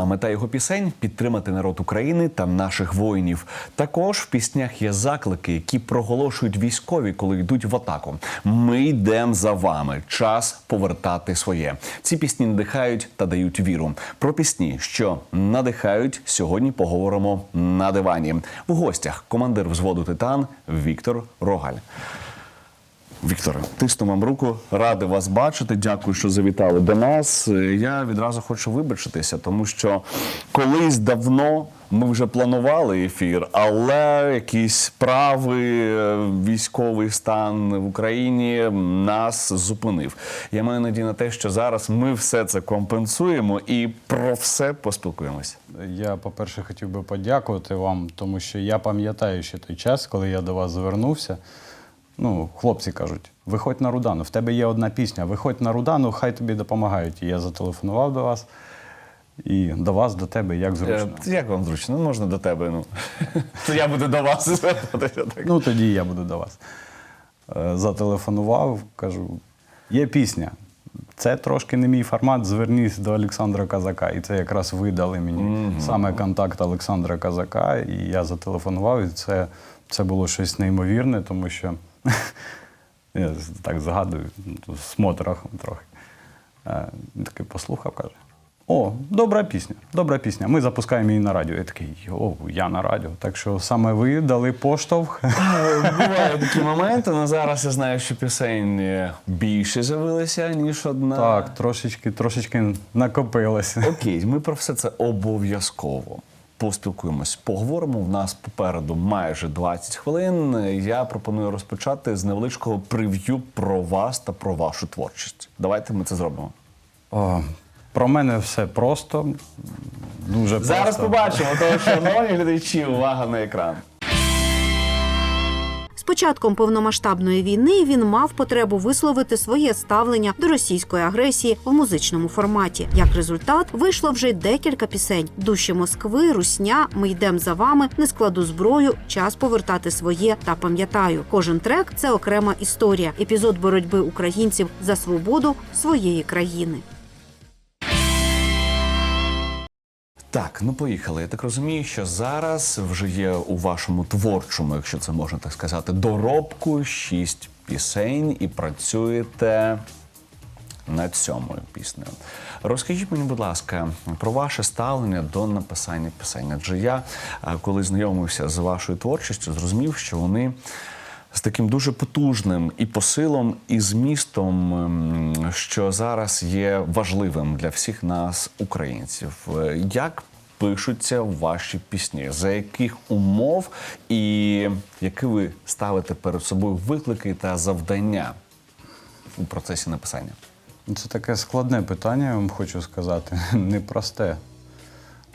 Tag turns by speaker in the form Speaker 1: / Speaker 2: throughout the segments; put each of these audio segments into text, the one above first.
Speaker 1: Головна мета його пісень підтримати народ України та наших воїнів. Також в піснях є заклики, які проголошують військові, коли йдуть в атаку. Ми йдемо за вами. Час повертати своє. Ці пісні надихають та дають віру. Про пісні, що надихають, сьогодні поговоримо на дивані. В гостях командир взводу Титан Віктор Рогаль. Вікторе, тисну вам руку, радий вас бачити. Дякую, що завітали до нас. Я відразу хочу вибачитися, тому що колись давно ми вже планували ефір, але якісь справи, військовий стан в Україні нас зупинив. Я маю надію на те, що зараз ми все це компенсуємо і про все поспілкуємося.
Speaker 2: Я, по-перше, хотів би подякувати вам, тому що я пам'ятаю ще той час, коли я до вас звернувся. Ну, хлопці кажуть, виходь на Рудану, в тебе є одна пісня, виходь на Рудану, хай тобі допомагають. І я зателефонував до вас. І до вас, до тебе, як зручно.
Speaker 1: Е, Як вам зручно? Ну, можна до тебе. Ну то я буду до вас
Speaker 2: Ну, тоді я буду до вас. Е, Зателефонував, кажу, є пісня. Це трошки не мій формат. Звернись до Олександра Казака. І це якраз ви дали мені саме контакт Олександра Казака. І я зателефонував, і це, це було щось неймовірне, тому що я так згадую, ну, смотрах трохи. Е, Він такий послухав, каже. О, добра пісня, добра пісня. Ми запускаємо її на радіо. Я такий, о, я на радіо. Так що саме ви дали поштовх.
Speaker 1: Бувають такі моменти, але зараз я знаю, що пісень е, більше з'явилися, ніж одна.
Speaker 2: Так, трошечки, трошечки накопилося.
Speaker 1: Окей, ми про все це обов'язково поспілкуємось. Поговоримо. В нас попереду майже 20 хвилин. Я пропоную розпочати з невеличкого прев'ю про вас та про вашу творчість. Давайте ми це зробимо.
Speaker 2: О, про мене все просто. Дуже
Speaker 1: Зараз
Speaker 2: просто.
Speaker 1: побачимо, тому що шановні глядачі, увага на екран.
Speaker 3: Початком повномасштабної війни він мав потребу висловити своє ставлення до російської агресії в музичному форматі. Як результат, вийшло вже декілька пісень: душі Москви, Русня, Ми йдем за вами, не складу зброю, час повертати своє та пам'ятаю. Кожен трек це окрема історія, епізод боротьби українців за свободу своєї країни.
Speaker 1: Так, ну поїхали. Я так розумію, що зараз вже є у вашому творчому, якщо це можна так сказати, доробку шість пісень і працюєте над сьомою піснею. Розкажіть мені, будь ласка, про ваше ставлення до написання пісень. Адже я, коли знайомився з вашою творчістю, зрозумів, що вони. З таким дуже потужним і посилом, і змістом, ем, що зараз є важливим для всіх нас, українців. Е, Як пишуться ваші пісні? За яких умов і які ви ставите перед собою виклики та завдання у процесі написання?
Speaker 2: Це таке складне питання, я вам хочу сказати, непросте.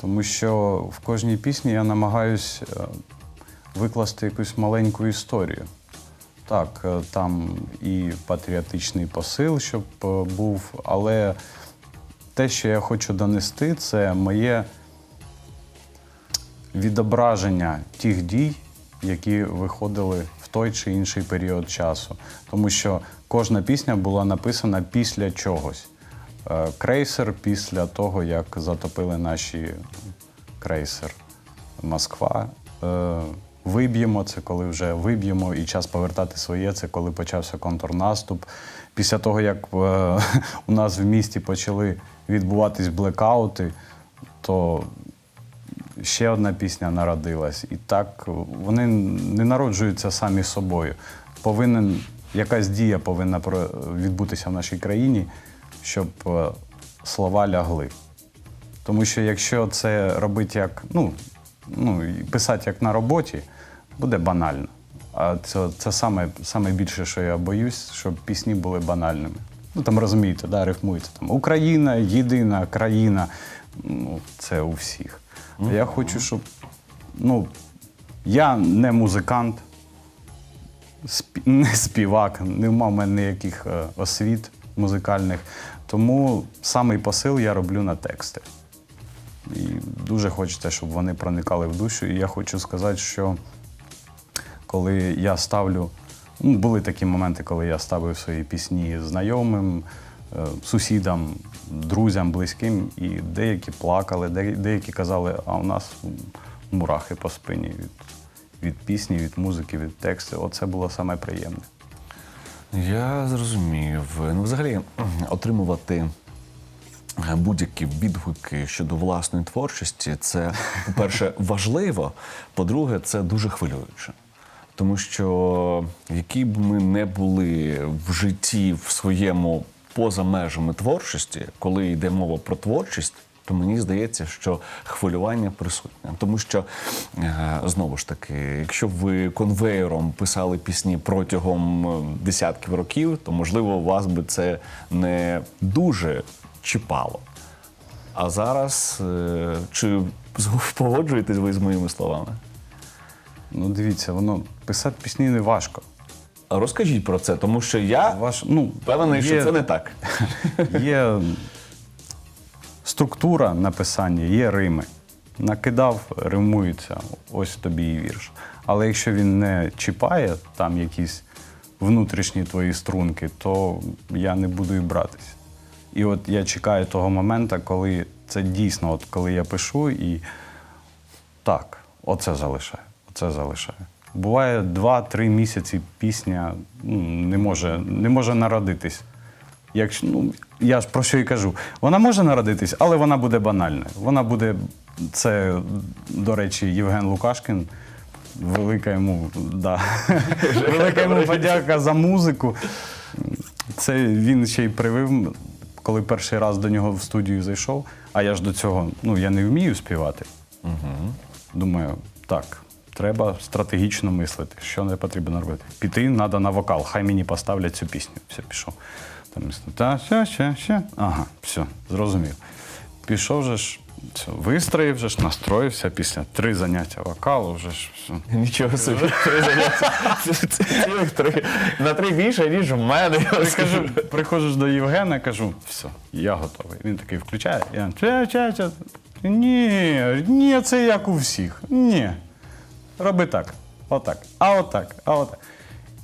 Speaker 2: Тому що в кожній пісні я намагаюсь е, викласти якусь маленьку історію. Так, е, там і патріотичний посил, щоб е, був, але те, що я хочу донести, це моє відображення тих дій, які виходили в той чи інший період часу. Тому що кожна пісня була написана після чогось. Е, Крейсер після того, як затопили наші крейсер Москва. Е, Виб'ємо це, коли вже виб'ємо, і час повертати своє, це коли почався контрнаступ. Після того, як е, у нас в місті почали відбуватись блекаути, то ще одна пісня народилась. І так вони не народжуються самі собою. Повинен, якась дія повинна відбутися в нашій країні, щоб е, слова лягли. Тому що якщо це робити як, ну, ну писати як на роботі, буде банально. А це, це саме, саме більше, що я боюсь, щоб пісні були банальними. Ну там розумієте, да, рифмується там Україна, єдина країна. Ну, це у всіх. Я хочу, щоб. Ну, я не музикант, спі- не співак, не мав в мене ніяких е, освіт музикальних. Тому самий посил я роблю на тексти. І дуже хочеться, щоб вони проникали в душу. І я хочу сказати, що коли я ставлю. Ну, були такі моменти, коли я ставив свої пісні знайомим, е, сусідам, друзям, близьким, і деякі плакали, деякі казали, а у нас мурахи по спині від, від пісні, від музики, від тексту. Оце було саме приємне.
Speaker 1: Я зрозумів. Ну, взагалі, отримувати е, будь-які відгуки щодо власної творчості, це, по-перше, важливо, по-друге, це дуже хвилююче. Тому що які б ми не були в житті в своєму поза межами творчості, коли йде мова про творчість, то мені здається, що хвилювання присутнє. Тому що е, знову ж таки, якщо ви конвейером писали пісні протягом е, десятків років, то можливо вас би це не дуже чіпало. А зараз е, чи погоджуєтесь ви з моїми словами?
Speaker 2: Ну, дивіться, воно писати пісні не важко.
Speaker 1: Розкажіть про це, тому що я
Speaker 2: Ваш, ну,
Speaker 1: впевнений, що
Speaker 2: є-
Speaker 1: це не так.
Speaker 2: Є структура написання, є рими. Накидав, римується, ось тобі і вірш. Але якщо він не чіпає там якісь внутрішні твої струнки, то я не буду і братись. І от я чекаю того моменту, коли це дійсно, от коли я пишу і так, оце залишаю, оце залишаю. Буває два-три місяці пісня ну, не, може, не може народитись. Якщо, ну, я ж про що і кажу. Вона може народитись, але вона буде банальною. Вона буде, це, до речі, Євген Лукашкін. Велика йому, да. Велика йому подяка за музику. Це він ще й привив, коли перший раз до нього в студію зайшов, а я ж до цього, ну, я не вмію співати. Думаю, так, треба стратегічно мислити, що не потрібно робити. Піти треба на вокал, хай мені поставлять цю пісню. Все, пішов. Там, та, ще, ще, ще. Ага, все, зрозумів. Пішов же ж, все, вистроїв же ж, настроївся після три заняття вокалу, вже ж все.
Speaker 1: Нічого собі. Три заняття. Цілих три. На три більше, ніж в мене.
Speaker 2: приходжу до Євгена, кажу, все, я готовий. Він такий включає. Я ча, ча, ча. Ні, ні, це як у всіх. Ні. Роби так, отак, а отак, а отак.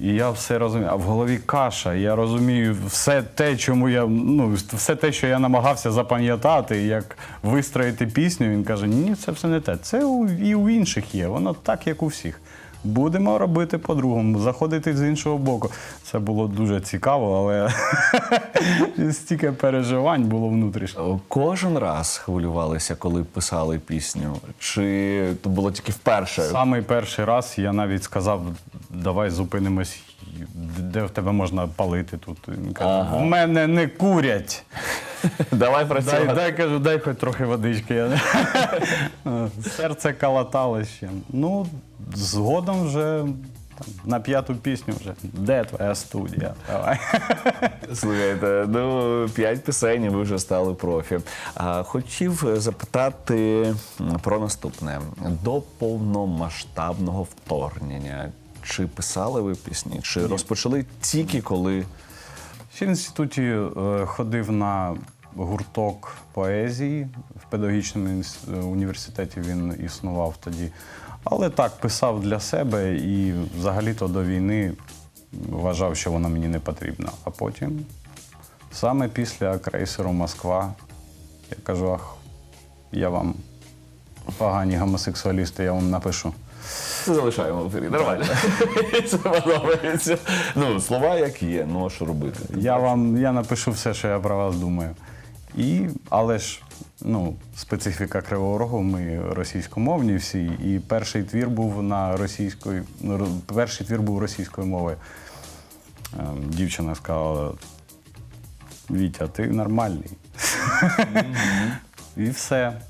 Speaker 2: І я все розумію. А в голові каша. Я розумію все те, чому я ну все те, що я намагався запам'ятати, як вистроїти пісню. Він каже: Ні, це все не те. Це і у інших є. Воно так, як у всіх. Будемо робити по-другому, заходити з іншого боку. Це було дуже цікаво, але стільки переживань було внутрішньо.
Speaker 1: Кожен раз хвилювалися, коли писали пісню? Чи то було тільки вперше?
Speaker 2: Самий перший раз я навіть сказав: давай зупинимось, де в тебе можна палити тут. Він каже, в мене не курять.
Speaker 1: Давай
Speaker 2: Дай,
Speaker 1: працювати.
Speaker 2: дай кажу, дай хоч трохи водички. Я Серце калатало ще. Ну, згодом вже там, на п'яту пісню вже. Де твоя студія? Давай.
Speaker 1: Слухайте, ну п'ять пісень, і ви вже стали профі. А, хотів запитати про наступне до повномасштабного вторгнення. Чи писали ви пісні? Чи розпочали тільки коли
Speaker 2: Ще в інституті е, ходив на гурток поезії в педагогічному е, університеті він існував тоді. Але так, писав для себе і взагалі-то до війни вважав, що вона мені не потрібна. А потім, саме після крейсеру Москва, я кажу, ах, я вам погані гомосексуалісти, я вам напишу.
Speaker 1: Залишаємо в ефірі. Нормально. Це подобається. Ну, слова як є, ну а що робити?
Speaker 2: Я вам я напишу все, що я про вас думаю. І, але ж, ну, специфіка Кривого Рогу, ми російськомовні всі, і перший твір був на російської, ну, перший твір був російською мовою. Ем, Дівчина сказала: Вітя, ти нормальний. І все.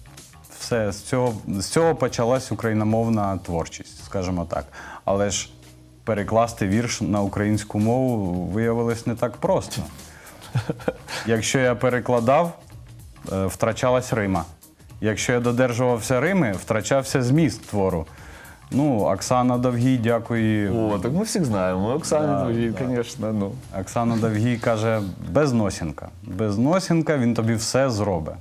Speaker 2: Все. З цього, з цього почалась україномовна творчість, скажімо так. Але ж перекласти вірш на українську мову виявилось не так просто. Якщо я перекладав, е, втрачалась Рима. Якщо я додержувався Рими, втрачався зміст твору. Ну, Оксана Довгій, дякую.
Speaker 1: О, так ми всіх знаємо. Оксана твої, звісно, ну.
Speaker 2: Оксана Довгій каже: без носінка. Без носінка він тобі все зробить.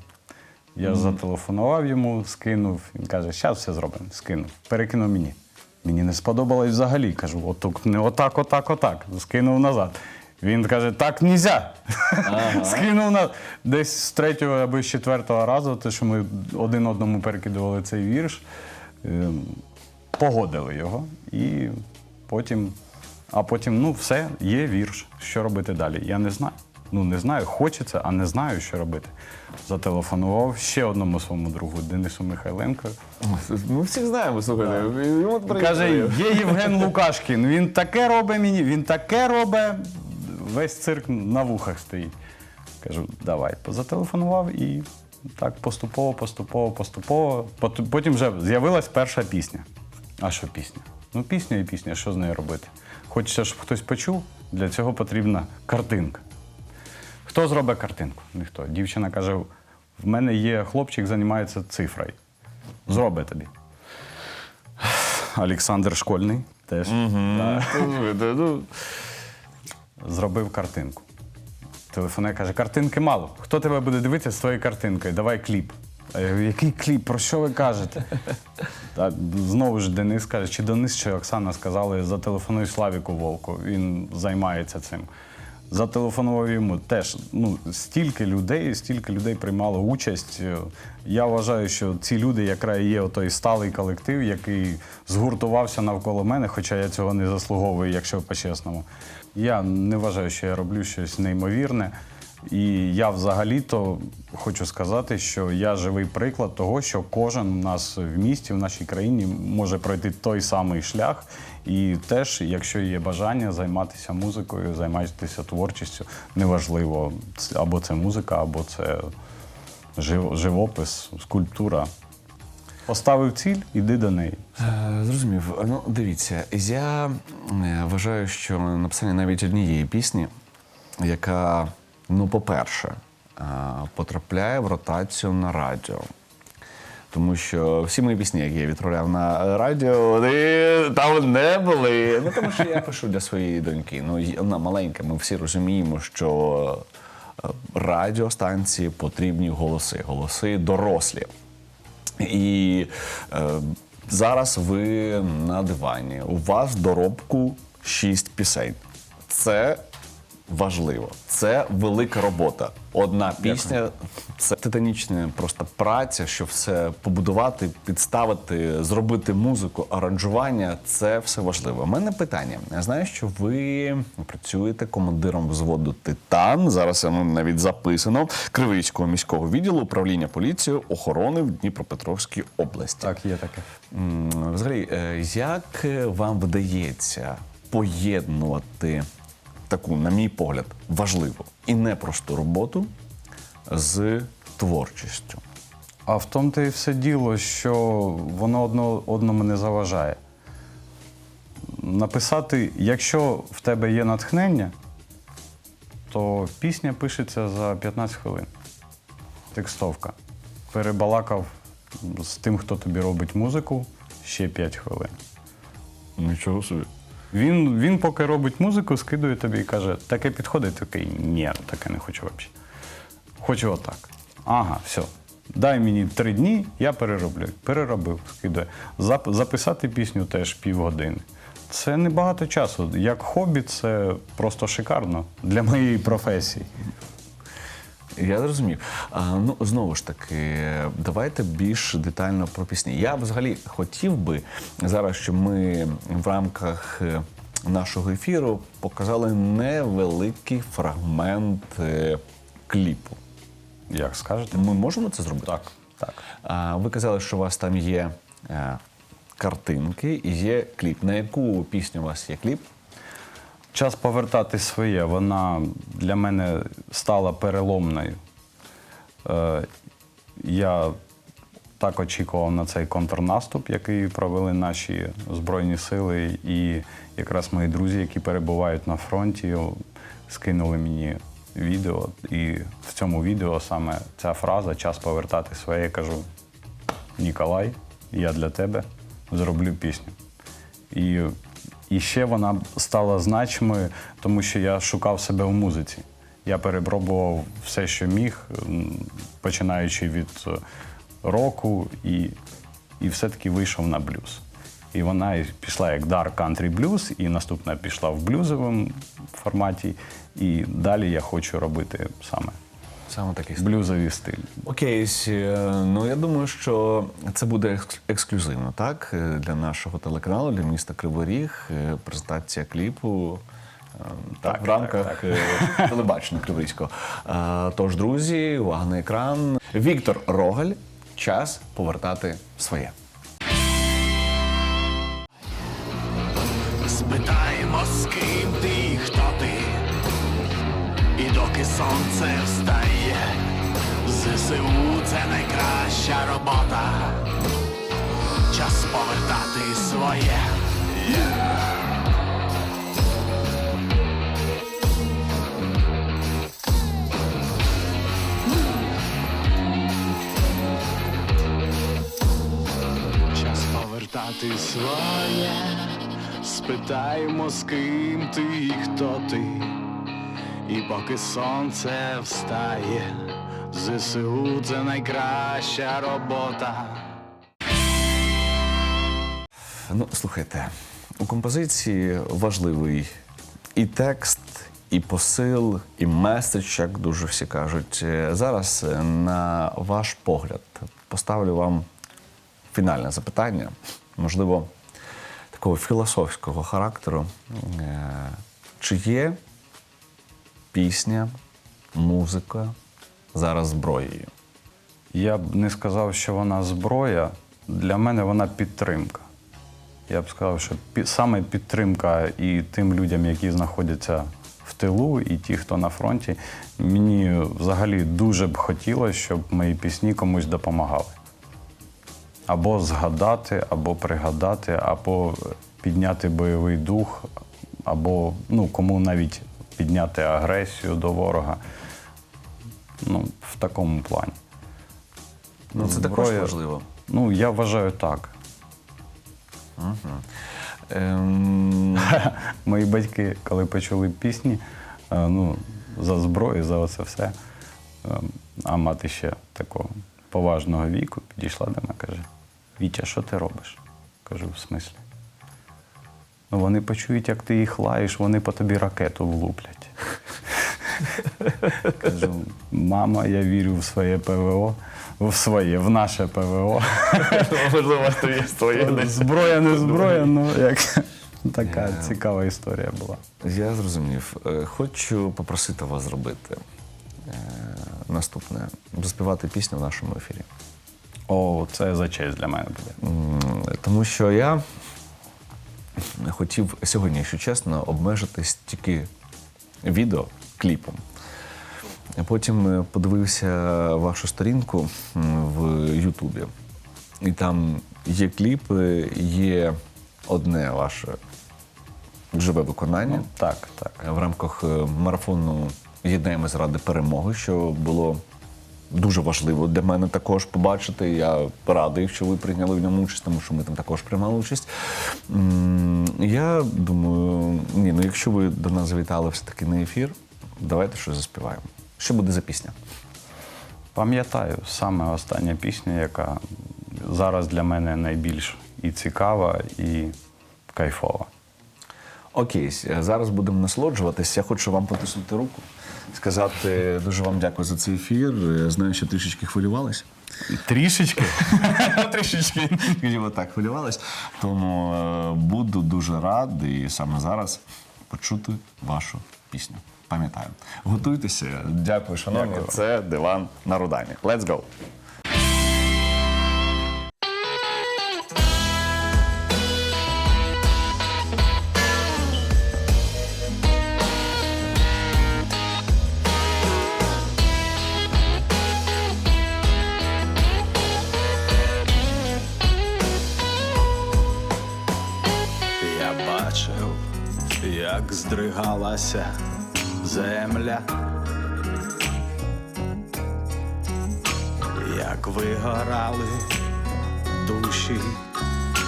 Speaker 2: Я зателефонував йому, скинув. Він каже, зараз все зробимо. Скинув. Перекинув мені. Мені не сподобалось взагалі. Кажу, отак, не отак, отак, отак. Скинув назад. Він каже: так нельзя. Скинув на десь з третього або з четвертого разу, те, що ми один одному перекидували цей вірш, ем, погодили його. І потім, а потім, ну, все, є вірш. Що робити далі? Я не знаю. Ну, не знаю, хочеться, а не знаю, що робити. Зателефонував ще одному своєму другу Денису Михайленко.
Speaker 1: Ми всіх знаємо, слухайте. Йому
Speaker 2: Каже, є Євген Лукашкін. Він таке робить мені, він таке робить. Весь цирк на вухах стоїть. Кажу, давай. Зателефонував і так поступово, поступово, поступово. Потім вже з'явилась перша пісня. А що пісня? Ну, пісня і пісня, що з нею робити? Хочеться, щоб хтось почув, для цього потрібна картинка. Хто зробить картинку? Ніхто. Дівчина каже: в мене є хлопчик, займається цифрою. Зроби тобі. Олександр Школьний теж да,
Speaker 1: Ну,
Speaker 2: зробив картинку. Телефонує, каже, картинки мало. Хто тебе буде дивитися з твоєю картинкою? Давай кліп. А я говорю, який кліп? Про що ви кажете? Та, знову ж Денис каже, чи Денис, чи Оксана сказали, зателефонуй Славіку Вовку. Він займається цим. Зателефонував йому теж. Ну, стільки людей, стільки людей приймало участь. Я вважаю, що ці люди, якраз є той сталий колектив, який згуртувався навколо мене, хоча я цього не заслуговую, якщо по-чесному. Я не вважаю, що я роблю щось неймовірне. І я взагалі-то хочу сказати, що я живий приклад того, що кожен у нас в місті, в нашій країні може пройти той самий шлях. І теж, якщо є бажання займатися музикою, займатися творчістю, неважливо, або це музика, або це живопис, скульптура. Поставив ціль, іди до неї.
Speaker 1: Е, Зрозумів. Ну, дивіться, я е, вважаю, що написання навіть однієї пісні, яка, ну, по-перше, е, потрапляє в ротацію на радіо. Тому що всі мої пісні, які я відправляв на радіо, вони там не були. Ну, тому що я пишу для своєї доньки. Ну, вона маленька, ми всі розуміємо, що е, радіостанції потрібні голоси, голоси дорослі. І е, зараз ви на дивані. У вас в доробку шість пісень. Це важливо. Це велика робота. Одна пісня це титанічна просто праця, щоб все побудувати, підставити, зробити музику, аранжування. Це все важливо. У мене питання. Я знаю, що ви працюєте командиром взводу Титан. Зараз воно навіть записано Кривицького міського відділу управління поліцією охорони в Дніпропетровській області.
Speaker 2: Так, є таке.
Speaker 1: Взагалі, е, як вам вдається поєднувати таку, на мій погляд, важливу і непросту роботу з творчістю?
Speaker 2: А в тому то і все діло, що воно одно одному не заважає. Написати, якщо в тебе є натхнення, то пісня пишеться за 15 хвилин. Текстовка. Перебалакав з тим, хто тобі робить музику, ще 5 хвилин.
Speaker 1: Нічого собі.
Speaker 2: Він, він поки робить музику, скидує тобі і каже, таке підходить, такий, ні, таке не хочу взагалі. Хочу отак. Ага, все. Дай мені три дні, я перероблю. Переробив. Зап- записати пісню теж півгодини. Це не багато часу. Як хобі, це просто шикарно для моєї професії.
Speaker 1: Я зрозумів. А, ну знову ж таки, давайте більш детально про пісні. Я взагалі хотів би зараз, щоб ми в рамках е, нашого ефіру показали невеликий фрагмент е, кліпу.
Speaker 2: Як скажете?
Speaker 1: Ми можемо це зробити?
Speaker 2: Так, так.
Speaker 1: А, ви казали, що у вас там є е, картинки і є кліп. На яку пісню у вас є кліп?
Speaker 2: Час повертати своє, вона для мене стала переломною. Е, я так очікував на цей контрнаступ, який провели наші Збройні сили. І якраз мої друзі, які перебувають на фронті, скинули мені відео. І в цьому відео саме ця фраза Час повертати своє. Я кажу: Ніколай, я для тебе зроблю пісню. І, і ще вона стала значимою, тому що я шукав себе в музиці. Я перепробував все, що міг, починаючи від е, року, і, і все-таки вийшов на блюз. І вона пішла як Dark Country Blues, і наступна пішла в блюзовому форматі. І далі я хочу робити саме
Speaker 1: Саме такий
Speaker 2: блюзовий стиль.
Speaker 1: Окей, е, ну я думаю, що це буде ексклюзивно, так? е, Для нашого телеканалу, для міста Кривий Ріг, е, презентація кліпу. Так,
Speaker 2: Так,
Speaker 1: в рамках
Speaker 2: так,
Speaker 1: телебачення Криворізького. Тож, друзі, увага на екран. Віктор Рогаль. Час повертати своє.
Speaker 4: Спитаємо, з ким ти, і хто ти, і доки сонце найкраща робота. Час повертати своє. Час повертати своє. Спитаємо, з ким ти і хто ти. І поки сонце встає, ЗСУ це найкраща робота.
Speaker 1: Ну, слухайте, у композиції важливий і текст, і посил, і меседж, як дуже всі кажуть. Е, Зараз е, на ваш погляд поставлю вам фінальне запитання, можливо, такого філософського характеру. Е, Чи є пісня, музика зараз зброєю?
Speaker 2: Я б не сказав, що вона зброя. Для мене вона підтримка. Я б сказав, що саме підтримка і тим людям, які знаходяться в тилу, і ті, хто на фронті, мені взагалі дуже б хотілося, щоб мої пісні комусь допомагали. Або згадати, або пригадати, або підняти бойовий дух, або ну, кому навіть підняти агресію до ворога. Ну, в такому плані.
Speaker 1: Ну, це також
Speaker 2: Зброя-
Speaker 1: важливо.
Speaker 2: Ну, я вважаю так.
Speaker 1: Ем,
Speaker 2: Мої батьки, коли почули пісні, е, ну, за зброю, за оце все. е, А мати ще такого поважного віку підійшла до мене каже: Вітя, що ти робиш? Кажу, в смислі? Ну, вони почують, як ти їх лаєш, вони по тобі ракету влуплять. Кажу, мама, я вірю в своє ПВО, в своє, в наше ПВО.
Speaker 1: Можливо, то є своє.
Speaker 2: Зброя не зброя, ну як така цікава історія була.
Speaker 1: Я зрозумів. Е, Хочу попросити вас зробити е, наступне: заспівати пісню в нашому ефірі.
Speaker 2: О, це за честь для мене буде.
Speaker 1: Тому що я хотів сьогодні, якщо чесно, обмежитись тільки відео, кліпом. Потім е, подивився вашу сторінку в Ютубі. І там є кліпи, є одне ваше живе виконання
Speaker 2: Ну, так, так.
Speaker 1: в рамках е, марафону Єднаємо заради перемоги, що було дуже важливо для мене також побачити. Я радий, що ви прийняли в ньому участь, тому що ми там також приймали участь. Я думаю, ні, ну якщо ви до нас завітали все-таки на ефір, давайте щось заспіваємо. Що буде за пісня?
Speaker 2: Пам'ятаю саме остання пісня, яка зараз для мене найбільш і цікава, і кайфова.
Speaker 1: Окей, зараз будемо насолоджуватись. Я хочу вам потиснути руку, сказати дуже вам дякую за цей ефір. Я знаю, що трішечки хвилювалися.
Speaker 2: Трішечки.
Speaker 1: Трішечки, скажімо так, хвилювалась. Тому е, буду дуже радий саме зараз почути вашу пісню. Пам'ятаю. Готуйтеся. Дякую, шановні.
Speaker 2: Дякую.
Speaker 1: Це диван на Рудані. Let's go!
Speaker 4: Я бачив, як здригалася земля, як вигорали душі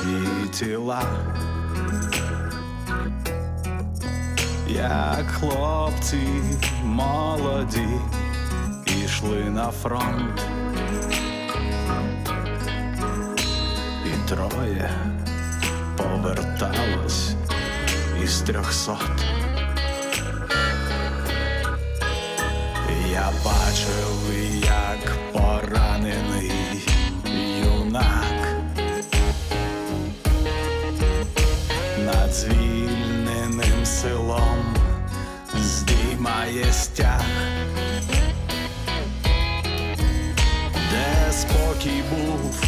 Speaker 4: і тіла, як хлопці молоді ішли на фронт. І троє поверталось із трьохсот. Я бачив, як поранений юнак. Над звільненим селом здіймає стяг, де спокій був,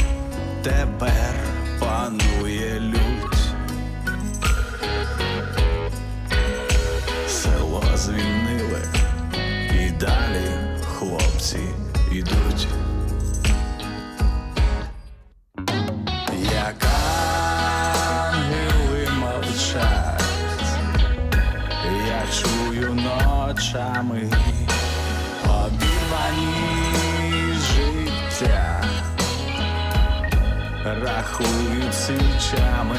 Speaker 4: тепер панує лють. Село звільнили, хлопці ангели мовчать, я чую ночами обірвані життя, рахують свічами